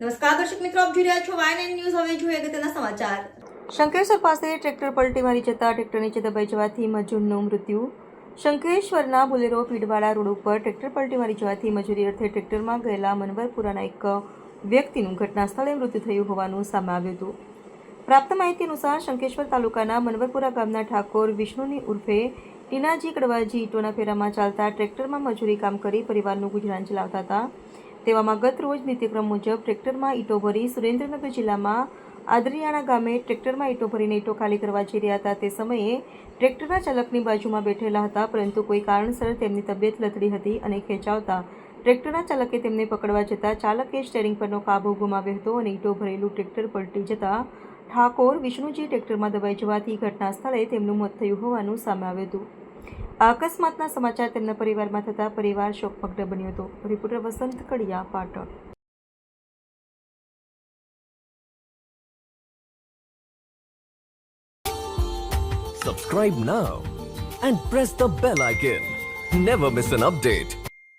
નમસ્કાર, દર્શક મિત્રો, આપ જોઈ રહ્યા છો વાયન ન્યૂઝ હવે જોઈએ અગત્યના સમાચાર. શંકેશ્વર પાસે ટ્રેક્ટર પલટી મારી જતા ટ્રેક્ટર નીચે દબાઈ જવાથી મજૂરનું મૃત્યુ. શંકેશ્વરના બુલેરો પીડવાળા રોડ ઉપર ટ્રેક્ટર પલટી મારી જવાથી મજૂરી અર્થે ટ્રેક્ટરમાં ગયેલા મનવરપુરાના એક વ્યક્તિનું ઘટના સ્થળે મૃત્યુ થયું હોવાનું સામે આવ્યું હતું. પ્રાપ્ત માહિતી અનુસાર શંકેશ્વર તાલુકાના મનવરપુરા ગામના ઠાકોર વિષ્ણુની ઉર્ફે ટીનાજી કડવાજી ઈટોના ફેરામાં ચાલતા ટ્રેક્ટરમાં મજૂરી કામ કરી પરિવારનું ગુજરાન ચલાવતા હતા. તેવામાં ગત રોજ નિત્યક્રમ મુજબ ટ્રેક્ટરમાં ઈટો ભરી સુરેન્દ્રનગર જિલ્લામાં આદરિયાણા ગામે ટ્રેક્ટરમાં ઈટો ભરીને ઈટો ખાલી કરવા જઈ રહ્યા હતા. તે સમયે ટ્રેક્ટરના ચાલકની બાજુમાં બેઠેલા હતા, પરંતુ કોઈ કારણસર તેમની તબિયત લથડી હતી અને ખેંચાવતા ટ્રેક્ટરના ચાલકે તેમને પકડવા જતાં ચાલકે સ્ટેરિંગ પરનો કાબુ ગુમાવ્યો હતો અને ઈટો ભરેલું ટ્રેક્ટર પલટી જતાં ઠાકોર વિષ્ણુજી ટ્રેક્ટરમાં દબાઈ જવાથી ઘટના સ્થળે તેમનું મોત થયું હોવાનું સામે આવ્યું હતું. અકસ્માતના સમાચાર તેમના પરિવારમાં થતાં પરિવાર શોકમગ્ન બન્યો હતો reporter Vasant Kadiya, Patan Subscribe now and press the bell icon. Never miss an update.